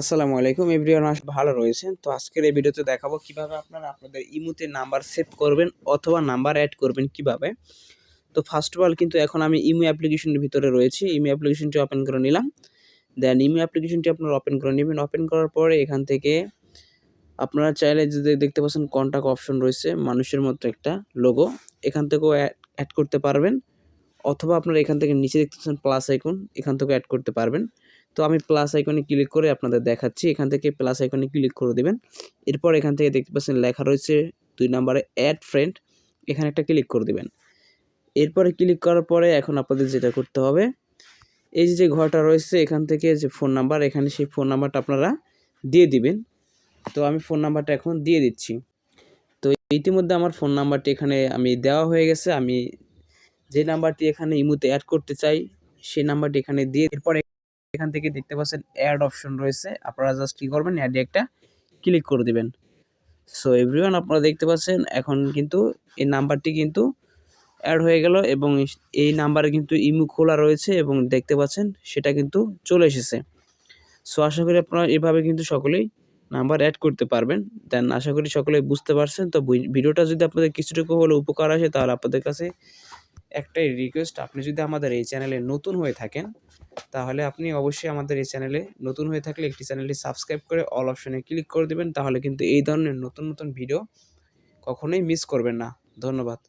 আসসালামু আলাইকুম এভরিওয়ান ভালো রয়েছেন। তো আজকের এই ভিডিওতে দেখাবো কীভাবে আপনারা আপনাদের ইমুতে নাম্বার সেভ করবেন অথবা নাম্বার অ্যাড করবেন কীভাবে। তো ফার্স্ট অফ অল কিন্তু এখন আমি ইমু অ্যাপ্লিকেশনের ভিতরে রয়েছি। ইমু অ্যাপ্লিকেশনটি ওপেন করে নিলাম। দেন ইমু অ্যাপ্লিকেশনটি আপনারা ওপেন করে নেবেন। ওপেন করার পরে এখান থেকে আপনারা চাইলে যে দেখতে পাচ্ছেন কন্ট্যাক্ট অপশন রয়েছে, মানুষের মতো একটা লোগো এখান থেকেও অ্যাড করতে পারবেন। অথবা আপনারা এখান থেকে নিচে দেখতে পাচ্ছেন প্লাস আইকন এখান থেকে অ্যাড করতে পারবেন। তো আমি প্লাস আইকনে ক্লিক করে আপনাদের দেখাচ্ছি, এখান থেকে প্লাস আইকনে ক্লিক করে দেবেন। এরপর এখান থেকে দেখতে পাচ্ছেন লেখা রয়েছে দুই নম্বরে অ্যাড ফ্রেন্ড এখানে একটা ক্লিক করে দেবেন। এরপরে ক্লিক করার পরে এখন আপনাদের যেটা করতে হবে, এই যে ঘরটা রয়েছে, এখান থেকে যে ফোন নাম্বার এখানে সেই ফোন নাম্বারটা আপনারা দিয়ে দিবেন। তো আমি ফোন নাম্বারটা এখন দিয়ে দিচ্ছি। তো ইতিমধ্যে আমার ফোন নাম্বারটি এখানে আমি দেওয়া হয়ে গেছে, আমি যে নাম্বারটি এখানে ইমুতে অ্যাড করতে চাই, সেই নাম্বারটি এখানে দিয়ে এরপরে এখান থেকে দেখতে পাচ্ছেন অ্যাড অপশন রয়েছে। আপনারা জাস্ট কী করবেন অ্যাডে একটা ক্লিক করে দেবেন। সো এভরিওয়ান আপনারা দেখতে পাচ্ছেন, এখন কিন্তু এই নাম্বারটি কিন্তু অ্যাড হয়ে গেল এবং এই নাম্বারে কিন্তু ইমু খোলা রয়েছে এবং দেখতে পাচ্ছেন সেটা কিন্তু চলে এসেছে। সো আশা করি আপনারা এভাবে কিন্তু সকলেই নাম্বার অ্যাড করতে পারবেন। দেন আশা করি সকলেই বুঝতে পারছেন। তো, ভিডিওটা যদি আপনাদের কিছুটুকু হলে উপকার আসে, তাহলে আপনাদের কাছে একটাই রিকোয়েস্ট আপনি যদি আমাদের এই চ্যানেলে নতুন হয়ে থাকেন, তাহলে আপনি অবশ্যই আমাদের এই চ্যানেলে নতুন হয়ে থাকলে একটি চ্যানেলটি সাবস্ক্রাইব করে অল অপশনে ক্লিক করে দেবেন, তাহলে কিন্তু এই ধরনের নতুন নতুন ভিডিও কখনোই মিস করবেন না। ধন্যবাদ।